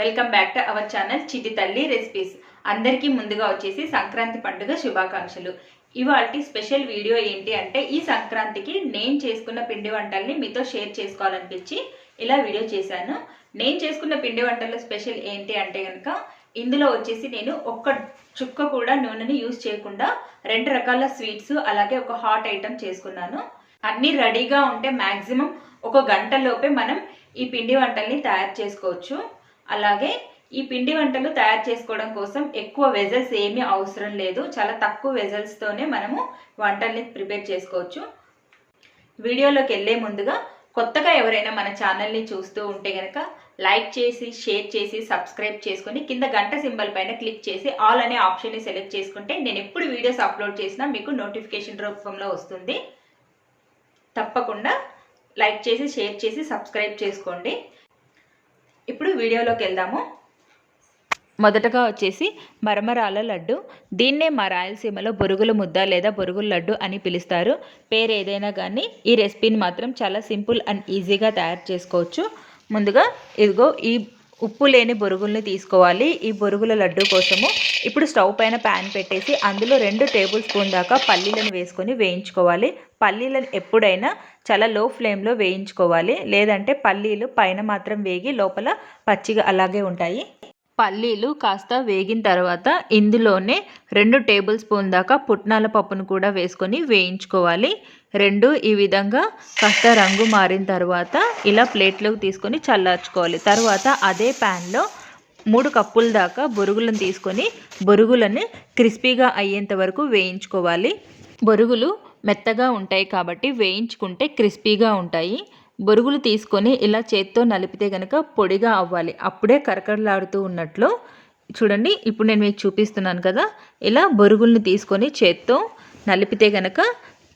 Welcome back to our channel Chitti Talli recipes. అందరికీ ముందుగా వచ్చేసి సంక్రాంతి పండుగ శుభాకాంక్షలు. ఇవాళ స్పెషల్ వీడియో ఏంటి అంటే ఈ సంక్రాంతికి నేను చేసుకున్న పిండి వంటల్ని మీతో షేర్ చేసుకోవాలనిపించి ఇలా వీడియో చేశాను. నేను చేసుకున్న పిండి వంటల్లో స్పెషల్ ఏంటి అంటే కనుక ఇందులో వచ్చేసి నేను ఒక్క చుక్క కూడా నూనెని యూజ్ చేయకుండా రెండు రకాల స్వీట్స్ అలాగే ఒక హాట్ ఐటమ్ చేసుకున్నాను. అన్నీ రెడీగా ఉంటే మ్యాక్సిమం ఒక గంట లోపే మనం ఈ పిండి వంటల్ని తయారు చేసుకోవచ్చు. అలాగే ఈ పిండి వంటలు తయారు చేసుకోవడం కోసం ఎక్కువ వెజల్స్ ఏమీ అవసరం లేదు. చాలా తక్కువ వెజల్స్తోనే మనము వంటల్ని ప్రిపేర్ చేసుకోవచ్చు. వీడియోలోకి వెళ్ళే ముందుగా కొత్తగా ఎవరైనా మన ఛానల్ని చూస్తూ ఉంటే కనుక లైక్ చేసి షేర్ చేసి సబ్స్క్రైబ్ చేసుకొని కింద గంట సింబల్ పైన క్లిక్ చేసి ఆల్ అనే ఆప్షన్ని సెలెక్ట్ చేసుకుంటే నేను ఎప్పుడు వీడియోస్ అప్లోడ్ చేసినా మీకు నోటిఫికేషన్ రూపంలో వస్తుంది. తప్పకుండా లైక్ చేసి షేర్ చేసి సబ్స్క్రైబ్ చేసుకోండి. ఇప్పుడు వీడియోలోకి వెళ్దాము. మొదటగా వచ్చేసి మరమరాల లడ్డు. దీన్నే మా రాయలసీమలో బొరుగుల ముద్ద లేదా బొరుగుల లడ్డు అని పిలుస్తారు. పేరు ఏదైనా కానీ ఈ రెసిపీని మాత్రం చాలా సింపుల్ అండ్ ఈజీగా తయారు చేసుకోవచ్చు. ముందుగా ఇదిగో ఈ ఉప్పు లేని బొరుగుల్ని తీసుకోవాలి. ఈ బొరుగుల లడ్డు కోసము ఇప్పుడు స్టవ్ పైన ప్యాన్ పెట్టేసి అందులో రెండు టేబుల్ స్పూన్ దాకా పల్లీలను వేసుకొని వేయించుకోవాలి. పల్లీలను ఎప్పుడైనా చాలా లో ఫ్లేమ్లో వేయించుకోవాలి. లేదంటే పల్లీలు పైన మాత్రం వేగి లోపల పచ్చిగా అలాగే ఉంటాయి. పల్లీలు కాస్త వేగిన తర్వాత ఇందులోనే రెండు టేబుల్ స్పూన్ దాకా పుట్నాల పప్పును కూడా వేసుకొని వేయించుకోవాలి. రెండు ఈ విధంగా కాస్త రంగు మారిన తర్వాత ఇలా ప్లేట్లోకి తీసుకొని చల్లార్చుకోవాలి. తర్వాత అదే ప్యాన్లో మూడు కప్పుల దాకా బొరుగులను తీసుకొని బొరుగులని క్రిస్పీగా అయ్యేంత వరకు వేయించుకోవాలి. బొరుగులు మెత్తగా ఉంటాయి కాబట్టి వేయించుకుంటే క్రిస్పీగా ఉంటాయి. బొరుగులు తీసుకొని ఇలా చేత్తో నలిపితే కనుక పొడిగా అవ్వాలి. అప్పుడే కరకరలాడుతూ ఉన్నట్లు చూడండి. ఇప్పుడు నేను మీకు చూపిస్తున్నాను కదా. ఇలా బొరుగుల్ని తీసుకొని చేత్తో నలిపితే కనుక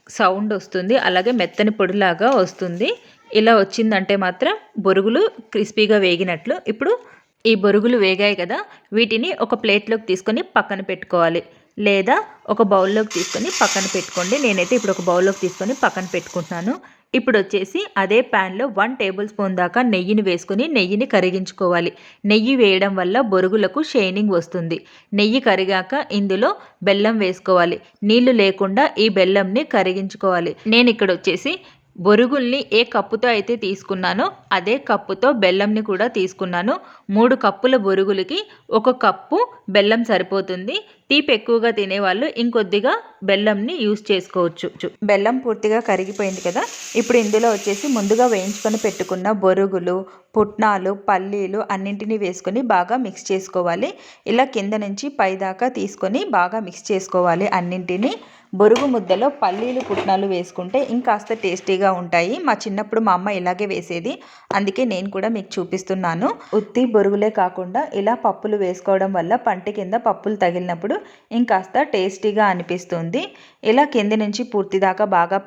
సౌండ్ వస్తుంది. అలాగే మెత్తని పొడిలాగా వస్తుంది. ఇలా వచ్చిందంటే మాత్రం బొరుగులు క్రిస్పీగా వేగినట్లు. ఇప్పుడు ఈ బొరుగులు వేగాయి కదా. వీటిని ఒక ప్లేట్లోకి తీసుకొని పక్కన పెట్టుకోవాలి. లేదా ఒక బౌల్లోకి తీసుకొని పక్కన పెట్టుకోండి. నేనైతే ఇప్పుడు ఒక బౌల్లోకి తీసుకొని పక్కన పెట్టుకుంటున్నాను. ఇప్పుడు వచ్చేసి అదే ప్యాన్లో వన్ టేబుల్ స్పూన్ దాకా నెయ్యిని వేసుకుని నెయ్యిని కరిగించుకోవాలి. నెయ్యి వేయడం వల్ల బొరుగులకు షైనింగ్ వస్తుంది. నెయ్యి కరిగాక ఇందులో బెల్లం వేసుకోవాలి. నీళ్ళు లేకుండా ఈ బెల్లంని కరిగించుకోవాలి. నేను ఇక్కడ వచ్చేసి బొరుగుల్ని ఏ కప్పుతో అయితే తీసుకున్నానో అదే కప్పుతో బెల్లంని కూడా తీసుకున్నాను. మూడు కప్పుల బొరుగులకి ఒక కప్పు బెల్లం సరిపోతుంది. తీపి ఎక్కువగా తినేవాళ్ళు ఇంకొద్దిగా బెల్లంని యూస్ చేసుకోవచ్చు. బెల్లం పూర్తిగా కరిగిపోయింది కదా ఇప్పుడు ఇందులో వచ్చేసి ముందుగా వేయించుకొని పెట్టుకున్న బొరుగులు పుట్నాలు పల్లీలు అన్నింటినీ వేసుకొని బాగా మిక్స్ చేసుకోవాలి. ఇలా కింద నుంచి పైదాకా తీసుకొని బాగా మిక్స్ చేసుకోవాలి అన్నింటినీ. బొరుగు ముద్దలో పల్లీలు పుట్నాలు వేసుకుంటే ఇంకాస్త టేస్టీగా ఉంటాయి. మా చిన్నప్పుడు మా అమ్మ ఇలాగే వేసేది. అందుకే నేను కూడా మీకు చూపిస్తున్నాను. ఉత్తి బొరుగులే కాకుండా ఇలా పప్పులు వేసుకోవడం వల్ల పంట కింద పప్పులు తగిలినప్పుడు ఇంకాస్త టేస్టీగా అనిపిస్తుంది. ఇలా కింది నుంచి పూర్తి దాకా బాగా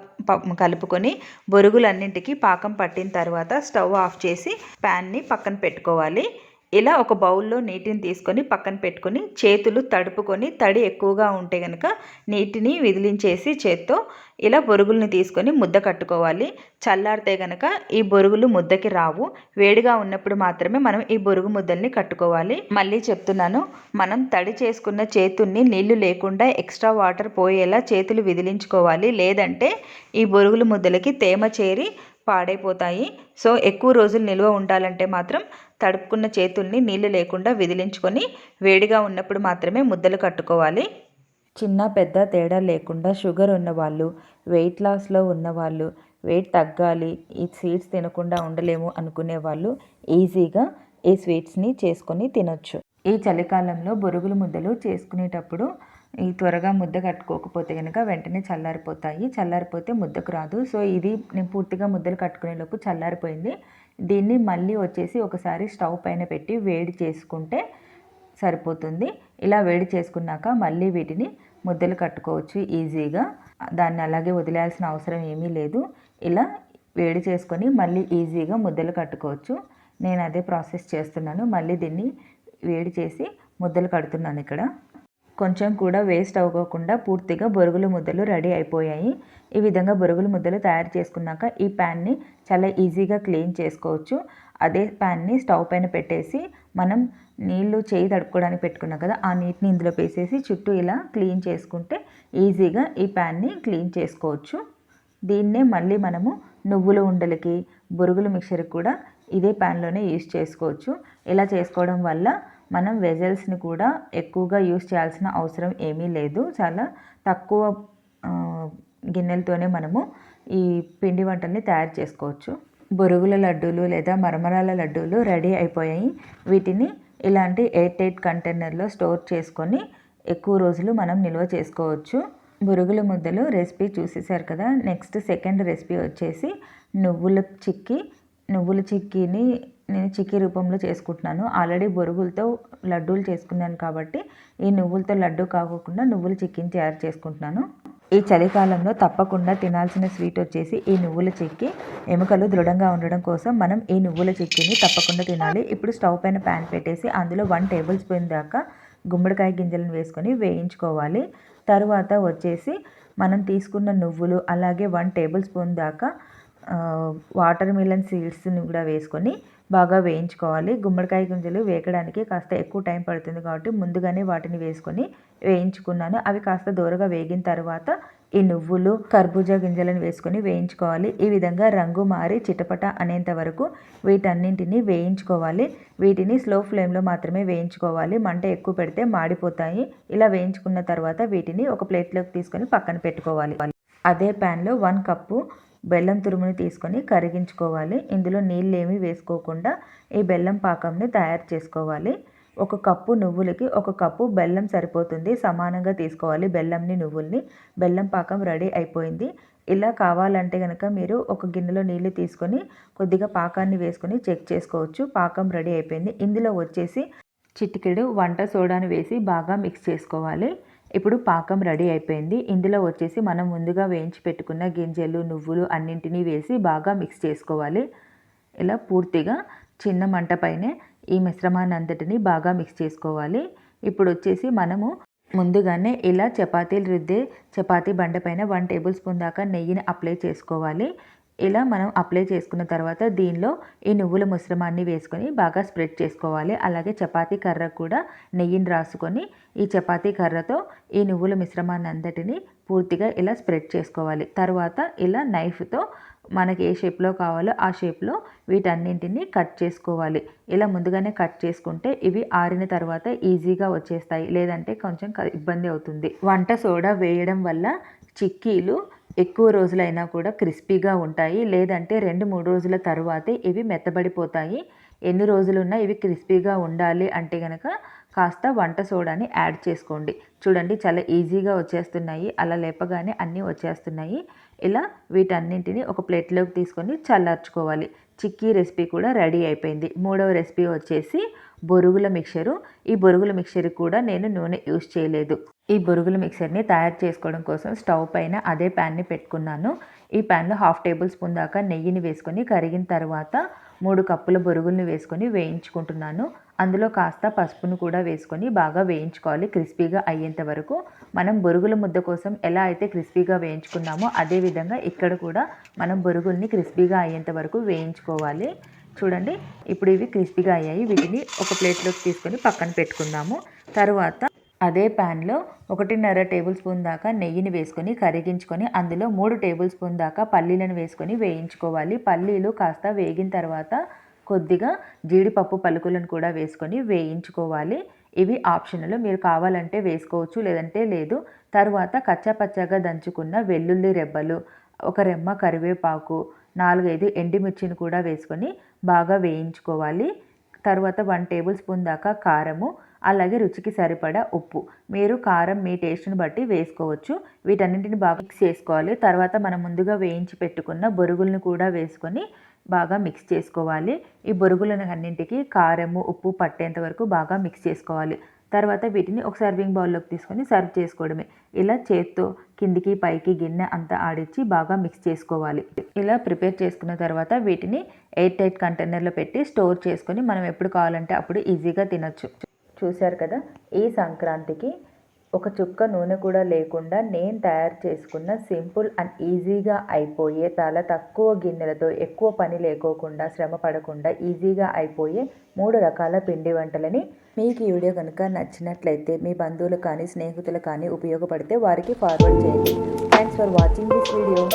కలుపుకొని బొరుగులన్నింటికి పాకం పట్టిన తర్వాత స్టవ్ ఆఫ్ చేసి ప్యాన్ని పక్కన పెట్టుకోవాలి. ఇలా ఒక బౌల్లో నీటిని తీసుకొని పక్కన పెట్టుకొని చేతులు తడుపుకొని తడి ఎక్కువగా ఉంటే కనుక నీటిని విదిలించేసి చేత్తో ఇలా బొరుగుల్ని తీసుకొని ముద్ద కట్టుకోవాలి. చల్లారితే కనుక ఈ బొరుగులు ముద్దకి రావు. వేడిగా ఉన్నప్పుడు మాత్రమే మనం ఈ బొరుగు ముద్దల్ని కట్టుకోవాలి. మళ్ళీ చెప్తున్నాను మనం తడి చేసుకున్న చేతుల్ని నీళ్ళు లేకుండా ఎక్స్ట్రా వాటర్ పోయేలా చేతులు విదిలించుకోవాలి. లేదంటే ఈ బొరుగుల ముద్దలకి తేమ చేరి పాడైపోతాయి. సో ఎక్కువ రోజులు నిల్వ ఉండాలంటే మాత్రం తడుపుకున్న చేతుల్ని నీళ్ళు లేకుండా విదిలించుకొని వేడిగా ఉన్నప్పుడు మాత్రమే ముద్దలు కట్టుకోవాలి. చిన్న పెద్ద తేడా లేకుండా షుగర్ ఉన్నవాళ్ళు వెయిట్ లాస్లో ఉన్నవాళ్ళు వెయిట్ తగ్గాలి ఈ స్వీట్స్ తినకుండా ఉండలేము అనుకునే వాళ్ళు ఈజీగా ఈ స్వీట్స్ని చేసుకొని తినొచ్చు. ఈ చలికాలంలో బొరుగుల ముద్దలు చేసుకునేటప్పుడు ఈ త్వరగా ముద్ద కట్టుకోకపోతే కనుక వెంటనే చల్లారిపోతాయి. చల్లారిపోతే ముద్దకు రాదు. సో ఇది నేను పూర్తిగా ముద్దలు కట్టుకునేలోపు చల్లారిపోయింది. దీన్ని మళ్ళీ వచ్చేసి ఒకసారి స్టవ్ పైన పెట్టి వేడి చేసుకుంటే సరిపోతుంది. ఇలా వేడి చేసుకున్నాక మళ్ళీ వీటిని ముద్దలు కట్టుకోవచ్చు ఈజీగా. దాన్ని అలాగే వదిలేయాల్సిన అవసరం ఏమీ లేదు. ఇలా వేడి చేసుకొని మళ్ళీ ఈజీగా ముద్దలు కట్టుకోవచ్చు. నేను అదే ప్రాసెస్ చేస్తున్నాను. మళ్ళీ దీన్ని వేడి చేసి ముద్దలు కడుతున్నాను ఇక్కడ. కొంచెం కూడా వేస్ట్ అవ్వకుండా పూర్తిగా బొరుగుల ముద్దలు రెడీ అయిపోయాయి. ఈ విధంగా బొరుగుల ముద్దలు తయారు చేసుకున్నాక ఈ ప్యాన్ని చాలా ఈజీగా క్లీన్ చేసుకోవచ్చు. అదే ప్యాన్ని స్టవ్ పైన పెట్టేసి మనం నీళ్ళు చేయి తడుపుకోవడానికి పెట్టుకున్నాం కదా ఆ నీటిని ఇందులో వేసేసి చుట్టూ ఇలా క్లీన్ చేసుకుంటే ఈజీగా ఈ ప్యాన్ని క్లీన్ చేసుకోవచ్చు. దీన్నే మళ్ళీ మనము నువ్వుల ఉండలకి బొరుగుల మిక్చర్కి కూడా ఇదే ప్యాన్లోనే యూస్ చేసుకోవచ్చు. ఇలా చేసుకోవడం వల్ల మనం వెజల్స్ని కూడా ఎక్కువగా యూస్ చేయాల్సిన అవసరం ఏమీ లేదు. చాలా తక్కువ గిన్నెలతోనే మనము ఈ పిండి వంటల్ని తయారు చేసుకోవచ్చు. బొరుగుల లడ్డూలు లేదా మరమరాల లడ్డూలు రెడీ అయిపోయాయి. వీటిని ఇలాంటి ఎయిర్ ఎయిట్ కంటైనర్లో స్టోర్ చేసుకొని ఎక్కువ రోజులు మనం నిల్వ చేసుకోవచ్చు. బొరుగుల ముద్దలు రెసిపీ చూసేసారు కదా. నెక్స్ట్ సెకండ్ రెసిపీ వచ్చేసి నువ్వుల చిక్కీ నువ్వుల చిక్కీని నేను చిక్కీ రూపంలో చేసుకుంటున్నాను. ఆల్రెడీ బొరుగులతో లడ్డూలు చేసుకున్నాను కాబట్టి ఈ నువ్వులతో లడ్డు కాకుండా నువ్వుల చిక్కీని తయారు చేసుకుంటున్నాను. ఈ చలికాలంలో తప్పకుండా తినాల్సిన స్వీట్ వచ్చేసి ఈ నువ్వుల చిక్కీ. ఎముకలు దృఢంగా ఉండడం కోసం మనం ఈ నువ్వుల చిక్కీని తప్పకుండా తినాలి. ఇప్పుడు స్టవ్ పైన ప్యాన్ పెట్టేసి అందులో వన్ టేబుల్ స్పూన్ దాకా గుమ్మడికాయ గింజలను వేసుకొని వేయించుకోవాలి. తరువాత వచ్చేసి మనం తీసుకున్న నువ్వులు అలాగే వన్ టేబుల్ స్పూన్ దాకా వాటర్ మిలన్ సీడ్స్ని కూడా వేసుకొని బాగా వేయించుకోవాలి. గుమ్మడికాయ గింజలు వేయడానికి కాస్త ఎక్కువ టైం పడుతుంది కాబట్టి ముందుగానే వాటిని వేసుకొని వేయించుకున్నాను. అవి కాస్త దూరగా వేగిన తర్వాత ఈ నువ్వులు కర్బూజా గింజలను వేసుకొని వేయించుకోవాలి. ఈ విధంగా రంగు మారి చిటపట అనేంత వరకు వీటన్నింటిని వేయించుకోవాలి. వీటిని స్లో ఫ్లేమ్లో మాత్రమే వేయించుకోవాలి. మంట ఎక్కువ పెడితే మాడిపోతాయి. ఇలా వేయించుకున్న తర్వాత వీటిని ఒక ప్లేట్లోకి తీసుకొని పక్కన పెట్టుకోవాలి. అదే ప్యాన్లో వన్ కప్పు బెల్లం తురుముని తీసుకొని కరిగించుకోవాలి. ఇందులో నీళ్ళు ఏమీ వేసుకోకుండా ఈ బెల్లం పాకంని తయారు చేసుకోవాలి. ఒక కప్పు నువ్వులకి ఒక కప్పు బెల్లం సరిపోతుంది. సమానంగా తీసుకోవాలి బెల్లంని నువ్వుల్ని. బెల్లం పాకం రెడీ అయిపోయింది. ఇలా కావాలంటే కనుక మీరు ఒక గిన్నెలో నీళ్ళు తీసుకొని కొద్దిగా పాకాన్ని వేసుకొని చెక్ చేసుకోవచ్చు. పాకం రెడీ అయిపోయింది. ఇందులో వచ్చేసి చిటికెడు వంట సోడాను వేసి బాగా మిక్స్ చేసుకోవాలి. ఇప్పుడు పాకం రెడీ అయిపోయింది. ఇందులో వచ్చేసి మనం ముందుగా వేయించి పెట్టుకున్న గింజలు నువ్వులు అన్నింటినీ వేసి బాగా మిక్స్ చేసుకోవాలి. ఇలా పూర్తిగా చిన్న మంట పైనే ఈ మిశ్రమాన్ని అంతటిని బాగా మిక్స్ చేసుకోవాలి. ఇప్పుడు వచ్చేసి మనము ముందుగానే ఇలా చపాతీలు రుద్దే చపాతీ బండ పైన వన్ టేబుల్ స్పూన్ దాకా నెయ్యిని అప్లై చేసుకోవాలి. ఇలా మనం అప్లై చేసుకున్న తర్వాత దీనిలో ఈ నువ్వుల మిశ్రమాన్ని వేసుకొని బాగా స్ప్రెడ్ చేసుకోవాలి. అలాగే చపాతీ కర్ర కూడా నెయ్యిని రాసుకొని ఈ చపాతీ కర్రతో ఈ నువ్వుల మిశ్రమాన్ని అంతటిని పూర్తిగా ఇలా స్ప్రెడ్ చేసుకోవాలి. తర్వాత ఇలా నైఫ్తో మనకి ఏ షేప్లో కావాలో ఆ షేప్లో వీటన్నింటిని కట్ చేసుకోవాలి. ఇలా ముందుగానే కట్ చేసుకుంటే ఇవి ఆరిన తర్వాత ఈజీగా వచ్చేస్తాయి. లేదంటే కొంచెం క- ఇబ్బంది అవుతుంది. వంట సోడా వేయడం వల్ల చిక్కీలు ఎక్కువ రోజులైనా కూడా క్రిస్పీగా ఉంటాయి. లేదంటే రెండు మూడు రోజుల తర్వాతే ఇవి మెత్తబడిపోతాయి. ఎన్ని రోజులున్నా ఇవి క్రిస్పీగా ఉండాలి అంటే కనుక కాస్త వంట సోడాని యాడ్ చేసుకోండి. చూడండి చాలా ఈజీగా వచ్చేస్తున్నాయి. అలా లేపగానే అన్నీ వచ్చేస్తున్నాయి. ఇలా వీటన్నింటిని ఒక ప్లేట్లోకి తీసుకొని చల్లార్చుకోవాలి. చిక్కీ రెసిపీ కూడా రెడీ అయిపోయింది. మూడవ రెసిపీ వచ్చేసి బొరుగుల మిక్చరు ఈ బొరుగుల మిక్చర్ కూడా నేను నూనె యూజ్ చేయలేదు. ఈ బొరుగుల మిక్చర్ని తయారు చేసుకోవడం కోసం స్టవ్ పైన అదే ప్యాన్ని పెట్టుకున్నాను. ఈ ప్యాన్లో హాఫ్ టేబుల్ స్పూన్ దాకా నెయ్యిని వేసుకొని కరిగిన తర్వాత మూడు కప్పుల బొరుగుల్ని వేసుకొని వేయించుకుంటున్నాను. అందులో కాస్త పసుపును కూడా వేసుకొని బాగా వేయించుకోవాలి. క్రిస్పీగా అయ్యేంత వరకు మనం బొరుగుల ముద్ద కోసం ఎలా అయితే క్రిస్పీగా వేయించుకున్నామో అదే విధంగా ఇక్కడ కూడా మనం బొరుగుల్ని క్రిస్పీగా అయ్యేంత వరకు వేయించుకోవాలి. చూడండి ఇప్పుడు ఇవి క్రిస్పీగా అయ్యాయి. వీటిని ఒక ప్లేట్లోకి తీసుకొని పక్కన పెట్టుకుందాము. తర్వాత అదే ప్యాన్లో ఒకటిన్నర టేబుల్ స్పూన్ దాకా నెయ్యిని వేసుకొని కరిగించుకొని అందులో మూడు టేబుల్ స్పూన్ దాకా పల్లీలను వేసుకొని వేయించుకోవాలి. పల్లీలు కాస్త వేగిన తర్వాత కొద్దిగా జీడిపప్పు పలుకులను కూడా వేసుకొని వేయించుకోవాలి. ఇవి ఆప్షనల్ మీరు కావాలంటే వేసుకోవచ్చు లేదంటే లేదు. తర్వాత కచ్చా పచ్చగా దంచుకున్న వెల్లుల్లి రెబ్బలు ఒక రెమ్మ కరివేపాకు నాలుగైదు ఎండుమిర్చిని కూడా వేసుకొని బాగా వేయించుకోవాలి. తర్వాత వన్ టేబుల్ స్పూన్ దాకా కారము అలాగే రుచికి సరిపడా ఉప్పు. మీరు కారం మీ టేస్ట్ని బట్టి వేసుకోవచ్చు. వీటన్నింటిని బాగా మిక్స్ చేసుకోవాలి. తర్వాత మనం ముందుగా వేయించి పెట్టుకున్న బొరుగులను కూడా వేసుకొని బాగా మిక్స్ చేసుకోవాలి. ఈ బొరుగులను అన్నింటికి కారము ఉప్పు పట్టేంత వరకు బాగా మిక్స్ చేసుకోవాలి. తర్వాత వీటిని ఒక సర్వింగ్ బౌల్లోకి తీసుకొని సర్వ్ చేసుకోవడమే. ఇలా చేత్తో కిందికి పైకి గిన్నె అంతా ఆడించి బాగా మిక్స్ చేసుకోవాలి. ఇలా ప్రిపేర్ చేసుకున్న తర్వాత వీటిని ఎయిర్ టైట్ కంటైనర్లో పెట్టి స్టోర్ చేసుకొని మనం ఎప్పుడు కావాలంటే అప్పుడు ఈజీగా తినొచ్చు. చూశారు కదా? ఈ సంక్రాంతికి ఒక చుక్క నూనె కూడా లేకుండా నేను తయారు చేసుకున్న సింపుల్ అండ్ ఈజీగా అయిపోయే చాలా తక్కువ గిన్నెలతో ఎక్కువ పని లేకోకుండా శ్రమ పడకుండా ఈజీగా అయిపోయే మూడు రకాల పిండి వంటలని మీకు ఈ వీడియో కనుక నచ్చినట్లయితే మీ బంధువులు కానీ స్నేహితులు కానీ ఉపయోగపడితే వారికి ఫార్వర్డ్ చేయండి. Thanks for watching this video